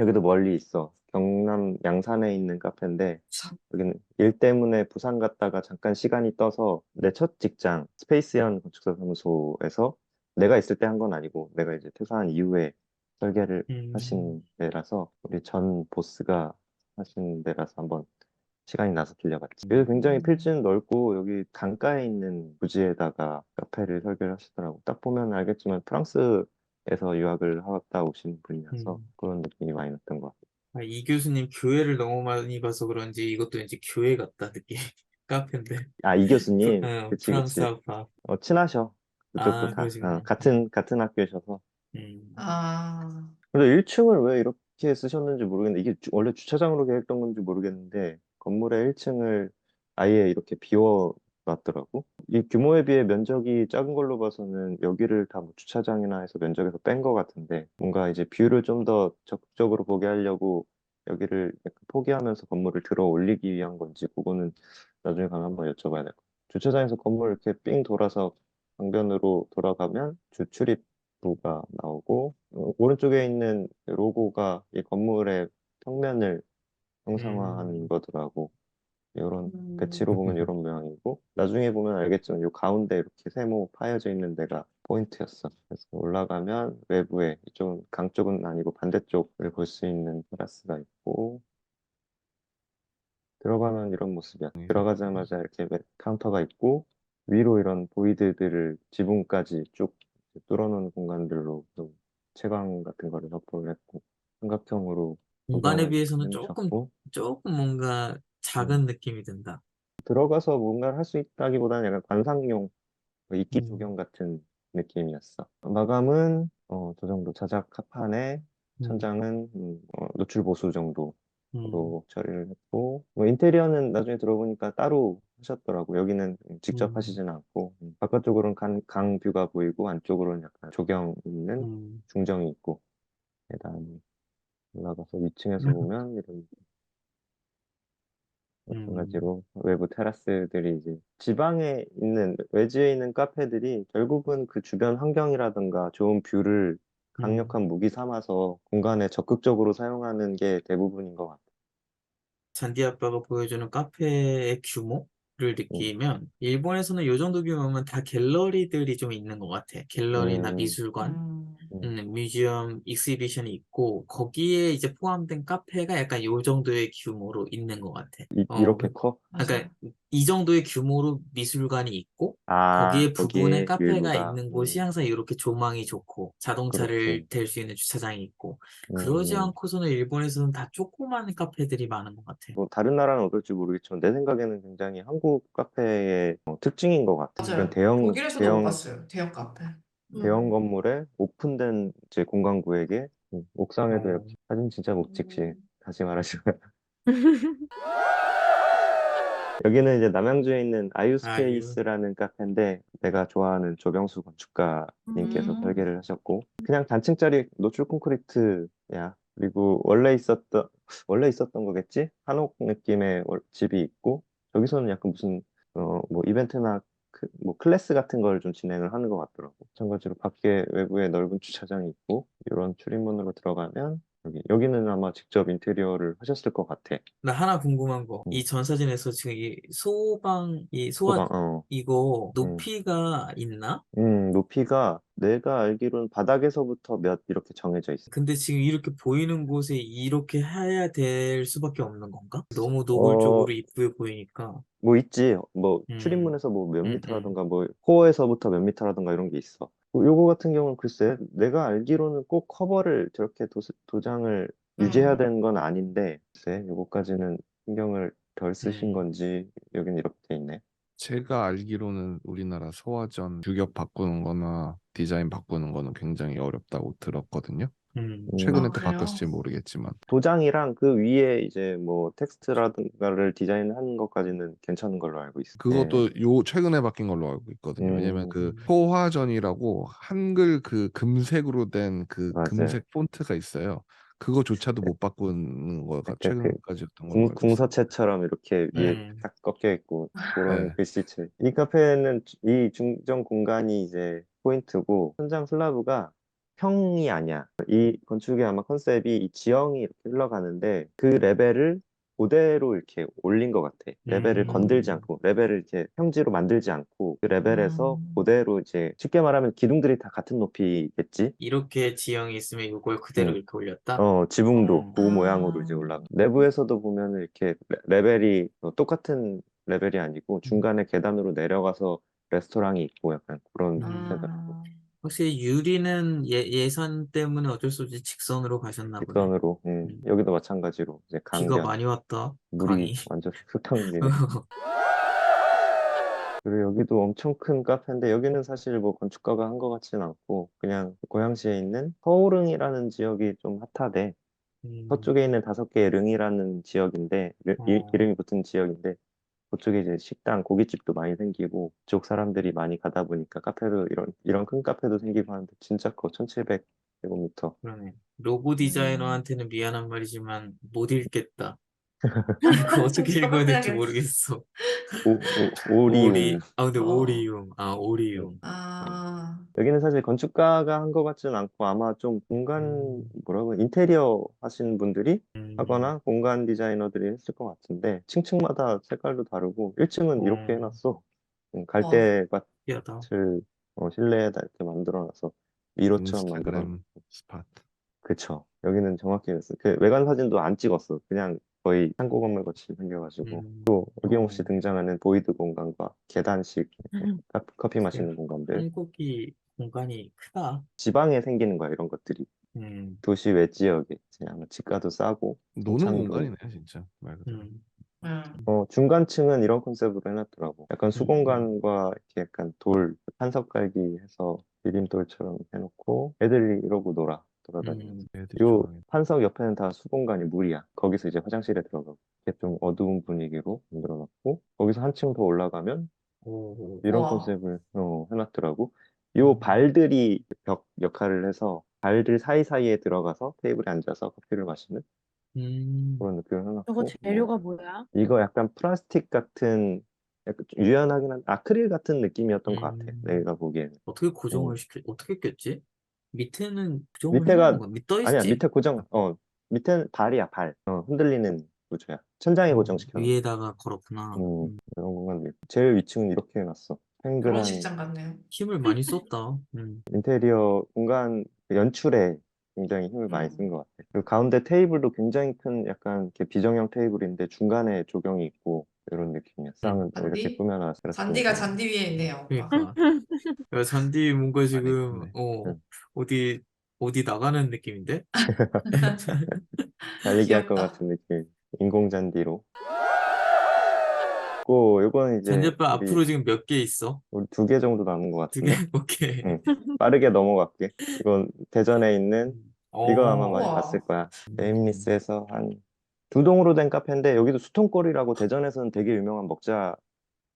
여기도 멀리 있어. 경남 양산에 있는 카페인데 참. 여기는 일 때문에 부산 갔다가 잠깐 시간이 떠서 내 첫 직장 스페이스현 건축사 사무소에서 내가 있을 때 한 건 아니고 내가 이제 퇴사한 이후에 설계를 음. 하신 데라서 우리 전 보스가 하신 데라서 한번 시간이 나서 들려봤지. 여기 굉장히 필지는 넓고 여기 강가에 있는 부지에다가 카페를 설계를 하시더라고. 딱 보면 알겠지만 프랑스 에서 유학을 하다 오신 분이라서 음. 그런 느낌이 많이 났던 것 같아요. 아, 이 교수님 교회를 너무 많이 봐서 그런지 이것도 왠지 교회 같다 느낌. 카페인데. 아, 이 교수님. 어, 그치, 프랑스 그치. 어, 친하셔. 그쪽도 아, 다. 어, 같은, 같은 학교셔서. 음. 아, 근데 1층을 왜 이렇게 쓰셨는지 모르겠는데, 이게 주- 원래 주차장으로 계획했던 건지 모르겠는데, 건물의 1층을 아예 이렇게 비워 놨더라고. 이 규모에 비해 면적이 작은 걸로 봐서는 여기를 다 뭐 주차장이나 해서 면적에서 뺀 것 같은데, 뭔가 이제 뷰를 좀 더 적극적으로 보게 하려고 여기를 포기하면서 건물을 들어 올리기 위한 건지, 그거는 나중에 가면 한번 여쭤봐야 될 것 같아요. 주차장에서 건물 이렇게 삥 돌아서 방변으로 돌아가면 주출입부가 나오고 어, 오른쪽에 있는 로고가 이 건물의 평면을 형상화하는 음. 거더라고. 이런 음. 배치로 보면 이런 모양이고 나중에 보면 알겠지만 이 가운데 이렇게 세모 파여져 있는 데가 포인트였어. 그래서 올라가면 외부에 이쪽은 강 쪽은 아니고 반대쪽을 볼 수 있는 테라스가 있고 들어가면 이런 모습이야. 들어가자마자 이렇게 왜- 카운터가 있고 위로 이런 보이드들을 지붕까지 쭉 뚫어놓은 공간들로 좀 채광 같은 거를 확보를 했고 삼각형으로 공간에 비해서는 조금 조금 뭔가 작은 느낌이 든다. 들어가서 뭔가를 할 수 있다기보다는 약간 관상용 뭐 이끼 음. 조경 같은 느낌이었어. 마감은 어, 저 정도 자작 합판에 음. 천장은 음, 어, 노출 보수 정도 음. 로 처리를 했고 뭐 인테리어는 나중에 들어보니까 따로 하셨더라고 여기는 직접 음. 하시진 않고 음, 바깥쪽으로는 강, 강 뷰가 보이고 안쪽으로는 약간 조경 있는 음. 중정이 있고 계단이 올라가서 위층에서 음. 보면 이런 음. 마찬가지로 외부 테라스들이 이제 지방에 있는 외지에 있는 카페들이 결국은 그 주변 환경이라든가 좋은 뷰를 음. 강력한 무기 삼아서 공간에 적극적으로 사용하는 게 대부분인 것 같아. 잔디 아빠가 보여주는 카페의 규모 를 느끼면 일본에서는 이 정도 규모면 다 갤러리들이 좀 있는 것 같아. 갤러리나 음. 미술관, 음, 음, 뮤지엄, 익시비션이 있고 거기에 이제 포함된 카페가 약간 요 정도의 규모로 있는 것 같아. 이, 어, 이렇게 커? 맞아. 그러니까 이 정도의 규모로 미술관이 있고 아, 거기에 부분에 거기에 카페가 일부가, 있는 곳이 음, 항상 이렇게 조망이 좋고 자동차를 그렇지. 댈 수 있는 주차장이 있고 음, 그러지 음. 않고서는 일본에서는 다 조그만 카페들이 많은 것 같아. 뭐 다른 나라는 어떨지 모르겠지만 내 생각에는 굉장히 한국 카페의 어, 특징인 것 같아. 맞아요. 대형 독일에서도 못 대형 봤어요. 대형 카페. 대형 음. 건물에 오픈된 이제 공간 음, 옥상에도 어. 이렇게 사진 진짜 못 찍지. 음. 다시 말하시면 여기는 이제 남양주에 있는 아유스페이스라는 카페인데 내가 좋아하는 조병수 건축가님께서 음. 설계를 하셨고 그냥 단층짜리 노출 콘크리트야. 그리고 원래 있었던 원래 있었던 거겠지? 한옥 느낌의 월- 집이 있고 여기서는 약간 무슨 어 뭐 이벤트나 그, 뭐 클래스 같은 걸 좀 진행을 하는 것 같더라고. 마찬가지로 밖에 외부에 넓은 주차장이 있고 이런 출입문으로 들어가면 여기 여기는 아마 직접 인테리어를 하셨을 것 같아. 나 하나 궁금한 거. 음. 이전 사진에서 지금 이 소방, 이 소화, 소방, 어. 이거 높이가 있나? 음, 높이가 내가 알기로는 바닥에서부터 몇 이렇게 정해져 있어. 근데 지금 이렇게 보이는 곳에 이렇게 해야 될 수밖에 없는 건가? 너무 어, 노골적으로 이쁘게 보이니까. 뭐 있지. 뭐 음. 출입문에서 뭐 몇 음, 미터라든가 뭐 코어에서부터 몇 미터라든가 이런 게 있어. 뭐 요거 같은 경우는 글쎄 내가 알기로는 꼭 커버를 저렇게 도, 도장을 유지해야 음. 되는 건 아닌데 글쎄 요거까지는 신경을 덜 쓰신 음. 건지 여긴 이렇게 돼 있네. 제가 알기로는 우리나라 소화전 규격 바꾸는 거나 디자인 바꾸는 거는 굉장히 어렵다고 들었거든요. 음. 음. 최근에 아, 또 그래요? 바뀌었을지 모르겠지만. 도장이랑 그 위에 이제 뭐 텍스트라든가를 디자인하는 것까지는 괜찮은 걸로 알고 있어. 네. 그것도 요 최근에 바뀐 걸로 알고 있거든요. 왜냐면 그 음. 소화전이라고 한글 그 금색으로 된 그 맞아요. 금색 폰트가 있어요. 그거조차도 못 바꾸는 거가 그- 그 최근까지였던 걸로 궁, 알고 있어요. 궁서체처럼 이렇게 위에 음. 딱 꺾여 있고 그런 네. 글씨체. 이 카페는 이 중정 공간이 이제 포인트고 천장 슬라브가 형이 아니야. 이 건축의 아마 컨셉이 이 지형이 이렇게 흘러가는데 그 레벨을 그대로 이렇게 올린 것 같아. 레벨을 음. 건들지 않고, 레벨을 이렇게 평지로 만들지 않고, 그 레벨에서 음. 그대로 이제 쉽게 말하면 기둥들이 다 같은 높이겠지? 이렇게 지형이 있으면 이걸 그대로 음. 이렇게 올렸다? 어, 지붕도 어. 그 모양으로 이제 아. 올라가. 내부에서도 보면 이렇게 레- 레벨이 어, 똑같은 레벨이 음. 아니고 중간에 계단으로 내려가서 레스토랑이 있고 약간 그런 음. 형태더라고. 아, 확실히 유리는 예, 예산 때문에 어쩔 수 없이 직선으로 가셨나 보네. 직선으로. 음, 음. 여기도 마찬가지로 이제 비가 강변, 많이 왔다. 물이 강이. 완전 흙탕물이네. 그리고 여기도 엄청 큰 카페인데 여기는 사실 뭐 건축가가 한 것 같지는 않고 그냥 고양시에 있는 서울릉이라는 지역이 좀 핫하대. 음, 서쪽에 있는 다섯 개의 릉이라는 지역인데 르- 이, 어. 이름이 붙은 지역인데 그쪽에 이제 식당, 고깃집도 많이 생기고 그쪽 사람들이 많이 가다 보니까 카페도 이런 이런 큰 카페도 생기고 하는데 진짜 커 1700제곱미터 그러네. 로고 음. 디자이너한테는 미안한 말이지만 못 읽겠다. 이거 어떻게 읽어야 될지. 모르겠어. 오, 오, 오리움 오리, 아 근데 어. 오리움, 아 오리움. 아, 여기는 사실 건축가가 한 것 같지는 않고 아마 좀 공간 음. 뭐라고 인테리어 하시는 분들이 음, 하거나 공간 디자이너들이 했을 것 같은데 층층마다 색깔도 다르고 1층은 이렇게 어. 해놨어 음, 갈대밭을 신기하다. 어, 실내에다 이렇게 만들어놔서 미로처럼 만들어 인스타그램 스팟. 그쵸 여기는 정확히 그랬어 그 외관 사진도 안 찍었어 그냥 거의 창고 건물 같이 생겨가지고 음, 또 어김없이 어. 등장하는 보이드 공간과 계단식 음. 카- 커피 마시는 공간들 한국이 공간이 크다. 지방에 생기는 거야 이런 것들이 음, 도시 외 지역에 그냥 집가도 싸고 노는 창도. 공간이네 진짜 말 그대로. 음, 음. 어, 중간층은 이런 컨셉으로 해놨더라고. 약간 음. 수공간과 이렇게 약간 돌, 판석 깔기 해서 디딤돌처럼 해놓고 애들이 이러고 놀아, 돌아다니면서. 음, 요. 판석 옆에는 다 수공간이 물이야. 거기서 이제 화장실에 들어가고. 이렇게 좀 어두운 분위기로 만들어놨고, 거기서 한층 더 올라가면 오, 이런 우와. 컨셉을 어, 해놨더라고. 요 음. 발들이 벽 역할을 해서 발들 사이사이에 들어가서 테이블에 앉아서 커피를 마시는 음, 그런 느낌을 해놨고. 저거 어, 재료가 뭐야? 이거 약간 플라스틱 같은 약간 좀 유연하긴 한 아크릴 같은 느낌이었던 것 같아. 음. 내가 보기에는. 어떻게 고정을 어. 시켜, 어떻게 꼈지? 밑에는 고정을 밑에가- 해놓은 건가? 떠 아니야, 있지? 밑에 고정, 어, 밑에는 발이야, 발. 어, 흔들리는 구조야. 천장에 어, 고정시켜. 놓은 위에다가 걸었구나. 음, 음, 이런 있고. 제일 위층은 이렇게 해놨어. 팽글한 결혼식장 같네요. 힘을 많이 썼다. 음, 인테리어 공간 연출에 굉장히 힘을 많이 음. 쓴 것 같아. 그리고 가운데 테이블도 굉장히 큰 약간 이렇게 비정형 테이블인데 중간에 조경이 있고 이런 느낌이야. 상은 또 이렇게 잔디? 꾸며놨어. 잔디가 잔디 위에 있네요. 오빠. 그러니까. 야, 잔디 뭔가 지금, 있네. 어, 응. 어디, 어디 나가는 느낌인데? 잘 얘기할 것 귀엽다. 같은 느낌. 인공잔디로. 고 요거는 이제 잔디바 우리, 앞으로 지금 몇 개 있어? 우리 두 개 정도 남은 것 두 개? 같은데 오케이. 응. 빠르게 넘어갈게. 이건 대전에 있는 이거 아마 어, 많이 우와. 봤을 거야. 음. 네임리스에서 한 두 동으로 된 카페인데 여기도 수통골이라고 대전에서는 되게 유명한 먹자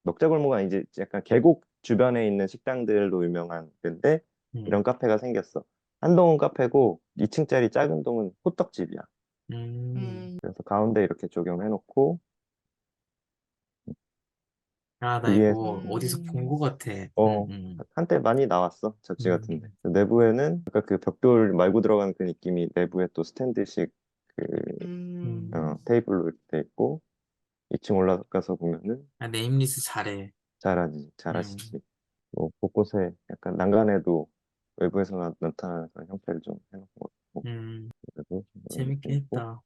먹자 골목 아니지 약간 계곡 주변에 있는 식당들로 유명한 데인데 음, 이런 카페가 생겼어. 한 동은 카페고 2층짜리 작은 동은 호떡집이야. 음. 음, 그래서 가운데 이렇게 조경해놓고 아, 나 위에서- 이거 어디서 본 것 같아. 어. 음, 음. 한때 많이 나왔어 잡지 음. 같은데 내부에는 아까 그 벽돌 말고 들어가는 그 느낌이 내부에 또 스탠드식 그 음, 어, 테이블로 이렇게 돼 있고 2층 올라가서 보면은 아, 네임리스 잘해. 잘하지 잘하시지 뭐 곳곳에 약간 난간에도 외부에서 나, 나타나는 그런 형태를 좀 해놓은 것 같고 음, 그리고 재밌게 있고. 했다.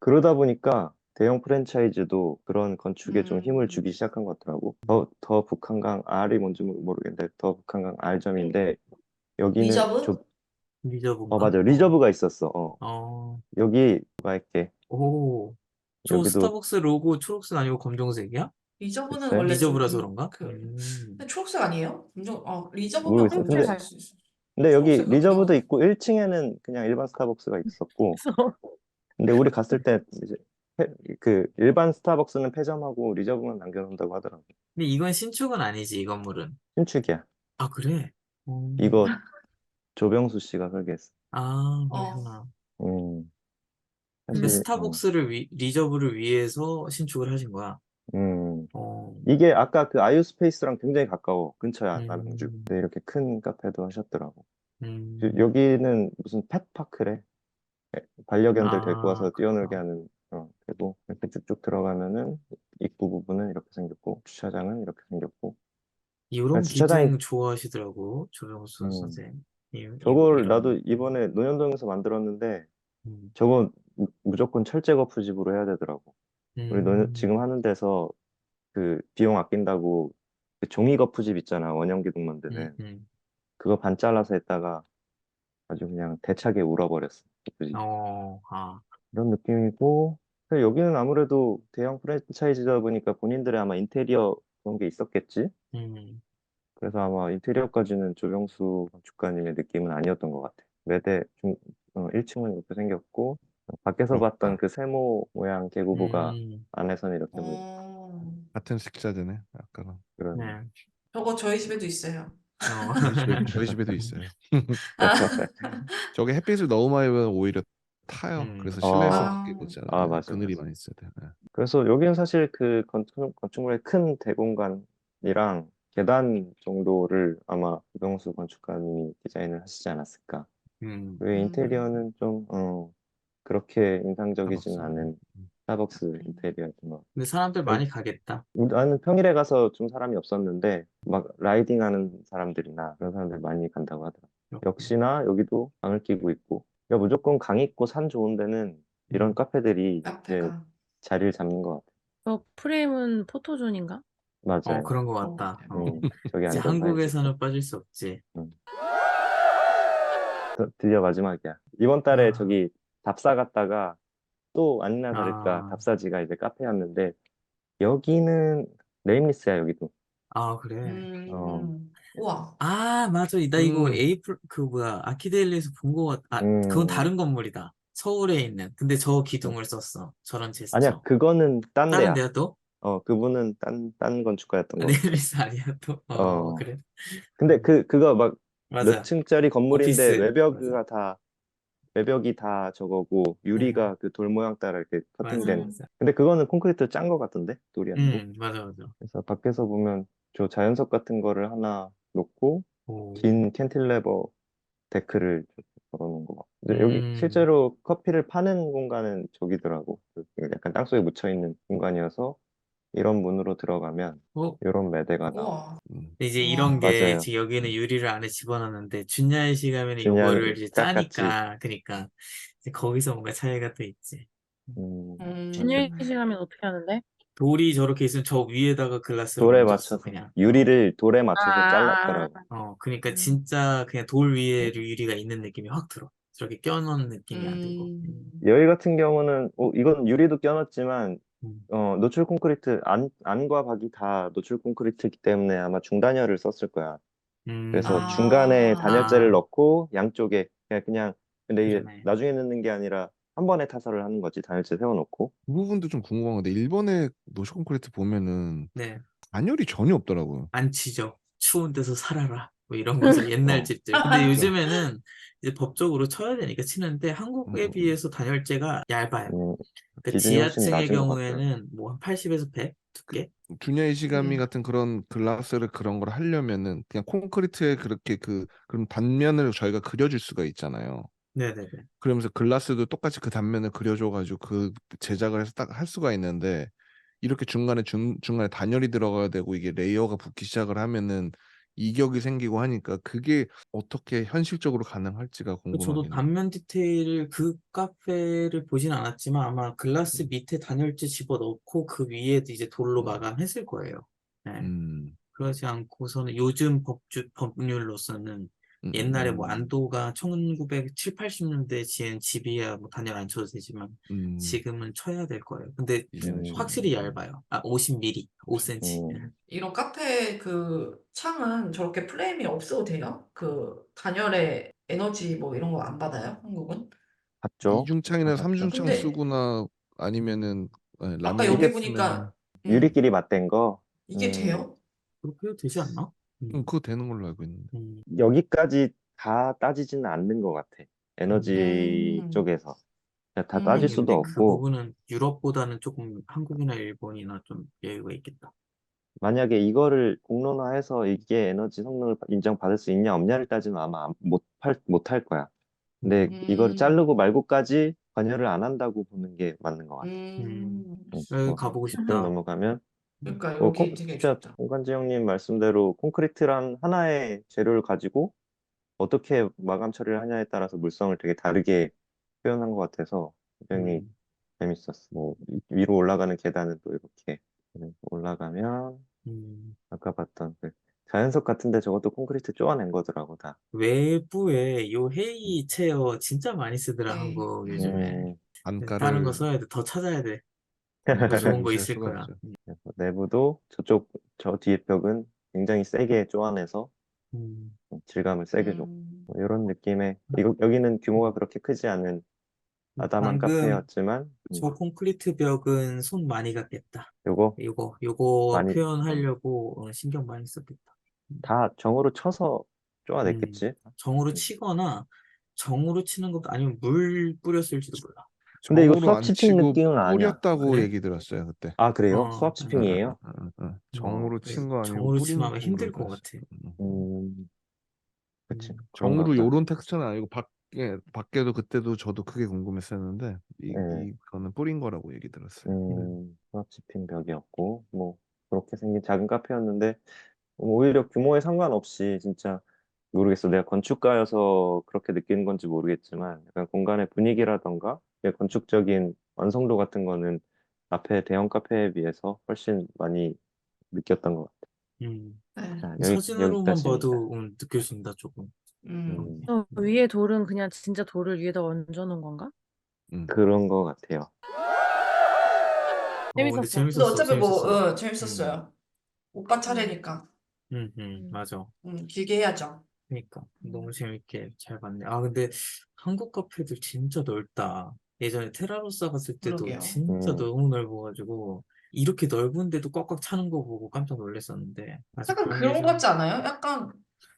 그러다 보니까 대형 프랜차이즈도 그런 건축에 좀 힘을 음. 주기 시작한 것 같더라고 더, 더 북한강 R이 뭔지 모르겠는데 더 북한강 R점인데 여기는 리저브? 좁- 리저브인가? 어 맞아 리저브가 있었어 어 어, 여기 뭐가 있게 오. 저 여기도- 스타벅스 로고 초록색 아니고 검정색이야? 리저브는 글쎄. 원래 리저브라서 좀 그런가? 그, 음. 근데 초록색 아니에요? 검정, 어, 리저브면 모르겠어. 검정색 근데- 쓸수 있어. 근데 여기 초록색 리저브도. 있고 1층에는 그냥 일반 스타벅스가 있었고 근데 우리 갔을 때 이제 폐- 그 일반 스타벅스는 폐점하고 리저브만 남겨놓는다고 하더라고 근데 이건 신축은 아니지, 이 건물은. 신축이야 아, 그래? 음. 이거 조병수 씨가 설계했어 아, 어. 그렇구나. 음. 근데 사실, 스타벅스를 위, 리저브를 위해서 신축을 하신 거야. 음. 어. 이게 아까 그 아이오 스페이스랑 굉장히 가까워 근처야 음. 남양주 근데 이렇게 큰 카페도 하셨더라고 음. 그 여기는 무슨 펫파크래. 에, 반려견들 데리고 아, 와서 뛰어놀게 그렇구나. 하는 어, 그리고 이렇게 쭉쭉 들어가면은 입구 부분은 이렇게 생겼고 주차장은 이렇게 생겼고 이런 주차장이- 기둥 좋아하시더라고 조병수 음. 선생님. 이- 저걸 이런- 나도 이번에 논현동에서 만들었는데 음. 무- 무조건 철제 거푸집으로 해야 되더라고. 우리 논 음. 지금 하는 데서 그 비용 아낀다고 그 종이 거푸집 있잖아 원형 기둥 만드는 음, 음. 그거 반 잘라서 했다가 아주 그냥 대차게 울어버렸어. 거푸집. 어, 아, 이런 느낌이고 근데 여기는 아무래도 대형 프랜차이즈다 보니까 본인들의 아마 인테리어 그런 게 있었겠지. 음. 그래서 아마 인테리어까지는 조병수 건축가님의 느낌은 아니었던 것 같아. 매대 중, 어, 1층은 이렇게 생겼고 밖에서 그렇구나. 봤던 그 세모 모양 개구부가 음. 안에서는 이렇게 보이고 어, 같은 식자재네. 약간 그런 네. 저거 저희 집에도 있어요. 어. 저희 집에, 저희 집에도 있어요. 저게 햇빛을 너무 많이 받으면 오히려 타요. 음. 그래서 아. 실내에서 아. 갖게 되잖아요. 아, 맞아요, 그늘이 맞아요. 많이 있어야 돼. 네. 그래서 여기는 사실 그 건축, 건축물의 큰 대공간이랑 계단 정도를 아마 조병수 건축가님이 디자인을 하시지 않았을까. 음. 왜 음. 인테리어는 좀 어, 그렇게 인상적이지는 스타벅스. 않은 음. 스타벅스 인테리어였던 것 같아요. 근데 사람들 많이 가겠다. 나는 평일에 가서 좀 사람이 없었는데 막 라이딩하는 사람들이나 그런 사람들 많이 간다고 하더라고. 역시나 여기도 방을 끼고 있고. 그러니까 무조건 강 있고 산 좋은 데는 이런 음. 카페들이 이제 카페가. 자리를 잡는 것 같아. 저 프레임은 포토존인가? 맞아요. 어, 그런 거 어, 같다. 어. 음, 저기 이제 앉아서 한국에서는 빠질 수 없지. 드- 드디어 마지막이야. 이번 달에 아. 저기 답사 갔다가 또 아니나 다를까 아. 답사지가 이제 카페였는데 여기는 네임리스야 여기도. 아, 그래. 음, 어. 우와. 아, 맞아. 나 이거 음. 에이플, 그 뭐야, 아키데일리에서 본 거 같, 아, 음. 그건 다른 건물이다. 서울에 있는. 근데 저 기둥을 썼어. 저런 제스처. 아니야 그거는 딴 다른 데야. 데야 또? 어 그분은 딴 딴 건축가였던 거. 네일리스 아니야 또? 어, 어. 그래. 근데 그 그거 막 몇 맞아. 층짜리 건물인데 오피스. 외벽이 다 외벽이 다 저거고 유리가 그 돌 모양 따라 이렇게 네. 맞아, 커팅된. 맞아. 근데 그거는 콘크리트 짠 거 같던데 돌이 아니고. 음, 맞아, 맞아. 그래서 밖에서 보면 저 자연석 같은 거를 하나 놓고 오. 긴 캔틸레버 데크를 걸어놓은 거. 근데 여기 음. 실제로 커피를 파는 공간은 저기더라고. 그 약간 땅속에 묻혀 있는 공간이어서 이런 문으로 들어가면 어? 이런 매대가 나와. 우와. 음. 이제 우와. 이런 게 맞아요. 지금 여기는 유리를 안에 집어넣는데 준야의 시가면은 준야는 이거를 이제. 짜니까 그러니까 이제 거기서 뭔가 차이가 또 있지. 음, 음. 준일 시간면 어떻게 하는데? 돌이 저렇게 있으면 저 위에다가 글라스를 돌에 얹었어 맞춰서 그냥. 유리를 돌에 맞춰서 아, 잘랐더라고. 어, 그러니까 음. 진짜 그냥 돌 위에 유리가 있는 느낌이 확 들어. 저렇게 껴놓은 느낌이 안 들고. 음. 여기 같은 경우는 어, 이건 유리도 껴놨지만 음. 어, 노출 콘크리트 안 안과 박이 다 노출 콘크리트이기 때문에 아마 중단열을 썼을 거야. 음, 그래서 아. 중간에 단열재를 아. 넣고 양쪽에 그냥 그냥 근데 이게 그러네. 나중에 넣는 게 아니라 한 번에 타설을 하는 거지 단열재 세워놓고 그 부분도 좀 궁금한 건데 일본의 노쇼 콘크리트 보면은 네. 단열이 전혀 없더라고요. 안 치죠. 추운 데서 살아라. 뭐 이런 거죠. 옛날 어. 집들. 근데 요즘에는 이제 법적으로 쳐야 되니까 치는데 한국에 음. 비해서 단열재가 얇아요. 음, 그 기준이 훨씬 지하층의 낮은 것 같아요. 경우에는 뭐 한 80에서 100 두께? 주냐 이시가미 음. 같은 그런 글라스를 그런 걸 하려면은 그냥 콘크리트에 그렇게 그 그런 단면을 저희가 그려줄 수가 있잖아요. 네네네. 그러면서 글라스도 똑같이 그 단면을 그려줘가지고 그 제작을 해서 딱 할 수가 있는데 이렇게 중간에 중, 중간에 단열이 들어가야 되고 이게 레이어가 붙기 시작을 하면은 이격이 생기고 하니까 그게 어떻게 현실적으로 가능할지가 그 저도. 단면 디테일을 그 카페를 보진 않았지만 아마 음. 글라스 밑에 단열재 집어넣고 그 위에도 이제 돌로 마감했을 거예요. 네. 음, 그러지 않고서는 요즘 법주, 법률로서는 음, 옛날에 음, 뭐 안도가 1970, 80년대 지은 집이야 뭐 단열 안 쳐도 되지만 음, 지금은 쳐야 될 거예요. 근데 음. 좀- 확실히 얇아요. 아, 50mm, 5cm. 음. 이런 카페 그 창은 저렇게 프레임이 없어도 돼요? 그 단열에 에너지 뭐 이런 거 안 받아요? 한국은? 봤죠? 이중창이나 아, 삼중창 근데- 쓰거나 아니면은 네, 아까 여기 보니까 음, 유리끼리 맞댄 거 이게 음. 돼요? 그렇게 해도 되지 않나? 음. 음, 그거 되는 걸로 알고 있는데. 음. 여기까지 다 따지지는 않는 것 같아. 에너지 음. 쪽에서 다 음. 따질 수도 근데 그 없고 부분은 유럽보다는 조금 한국이나 일본이나 좀 여유가 있겠다. 만약에 이거를 공론화해서 이게 에너지 성능을 인정받을 수 있냐 없냐를 따지면 아마 못할 못할 거야. 근데 이거를 음. 자르고 말고까지 관여를 안 한다고 보는 게 맞는 것 같아. 음. 음, 뭐, 가보고 또 싶다. 넘어가면 그러니까 뭐 여기 콩- 되게 진짜 좋다. 공간지 형님 말씀대로 콘크리트란 하나의 재료를 가지고 어떻게 마감 처리를 하냐에 따라서 물성을 되게 다르게 표현한 것 같아서 굉장히 음. 재밌었어. 뭐 위- 위로 올라가는 계단은 또 이렇게 올라가면 음. 아까 봤던 그 자연석 같은데 저것도 콘크리트 쪼아낸 거더라고 다. 외부에 요 헤이 체어 진짜 많이 쓰더라 네. 한국 요즘에. 음, 안가를 다른 거 써야 돼. 더 찾아야 돼. 더 좋은 거잘 있을 수가 거야. 없죠. 그래서 내부도 저쪽 저 뒤에 벽은 굉장히 세게 쪼아내서 음. 질감을 세게 줬고 음. 뭐 이런 느낌의 이거 여기는 규모가 그렇게 크지 않은 아담한 방금 카페였지만 음, 저 콘크리트 벽은 손 많이 갔겠다. 요거 요거 요거 많이- 표현하려고 어, 신경 많이 썼겠다. 다 정으로 쳐서 쪼아냈겠지. 정으로 음. 치거나 정으로 치는 것도 아니면 물 뿌렸을지도 몰라. 근데 이거 정으로 수압 안 치핑 치고 느낌은 아니야. 뿌렸다고 그래? 얘기 들었어요 그때. 아 그래요? 어, 수압 치핑이에요? 응, 응, 응. 정으로 그래서 친거 아니고 정으로 뿌린 치면 아마 거로 힘들 것. 같아. 응. 음, 그치. 음. 그런 것 정으로 같다. 요런 텍스처는 아니고 밖에 밖에도 그때도 저도 크게 궁금했었는데 이, 네. 이거는 뿌린 거라고 얘기 들었어요. 음, 수압 치핑 벽이었고 뭐 그렇게 생긴 작은 카페였는데 뭐 오히려 규모에 상관없이 진짜 모르겠어. 내가 건축가여서 그렇게 느끼는 건지 모르겠지만 약간 공간의 분위기라던가 그 건축적인 완성도 같은 거는 앞에 대형 카페에 비해서 훨씬 많이 느꼈던 것 같아. 음. 네. 자, 여기, 사진으로만 여기까지입니다. 봐도 음, 느껴진다 조금. 음. 음, 어, 위에 돌은 그냥 진짜 돌을 위에다 얹어 놓은 건가? 음. 그런 것 같아요. 어, 근데 재밌었어. 근데 재밌었어. 어차피 뭐 재밌었어. 어, 재밌었어요. 오빠 차례니까 음, 음, 맞아. 음, 길게 해야죠. 그러니까 너무 음. 재밌게 잘 봤네. 아 근데 한국 카페들 진짜 넓다. 예전에 테라로사 갔을 때도 그러게요. 진짜 음. 너무 넓어가지고 이렇게 넓은데도 꽉꽉 차는 거 보고 깜짝 놀랐었는데 아직 약간 그런 그런 게거 같지 않아요? 약간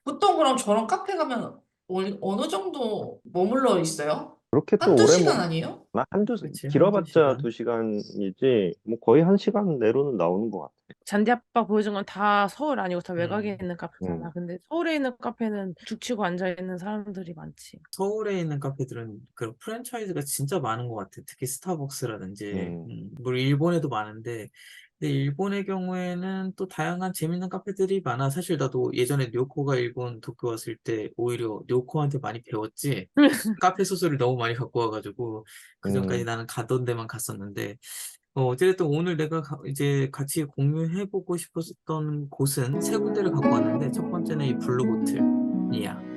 보통 그럼 저런 카페 가면 어느 정도 머물러 있어요? 그렇게 또 한두 오래 시간 뭐 아니에요? 한두 그치, 길어봤자 한두 두 시간이지 뭐 거의 한 시간 내로는 나오는 것 같아. 잔디 아빠 보여준 건 다 서울 아니고 다 외곽에 음. 있는 카페잖아. 음. 근데 서울에 있는 카페는 죽치고 앉아 있는 사람들이 많지. 서울에 있는 카페들은 그 프랜차이즈가 진짜 많은 것 같아. 특히 스타벅스라든지, 음. 음, 물론 일본에도 많은데, 근데 일본의 경우에는 또 다양한 재밌는 카페들이 많아. 사실 나도 예전에 뇨코가 일본 도쿄 왔을 때 오히려 뇨코한테 많이 배웠지. 카페 소스를 너무 많이 갖고 와가지고 그 전까지 음. 나는 가던 데만 갔었는데, 어, 어쨌든 오늘 내가 가- 이제 같이 공유해보고 싶었던 곳은 세 군데를 갖고 왔는데, 첫 번째는 이 블루 보틀이야.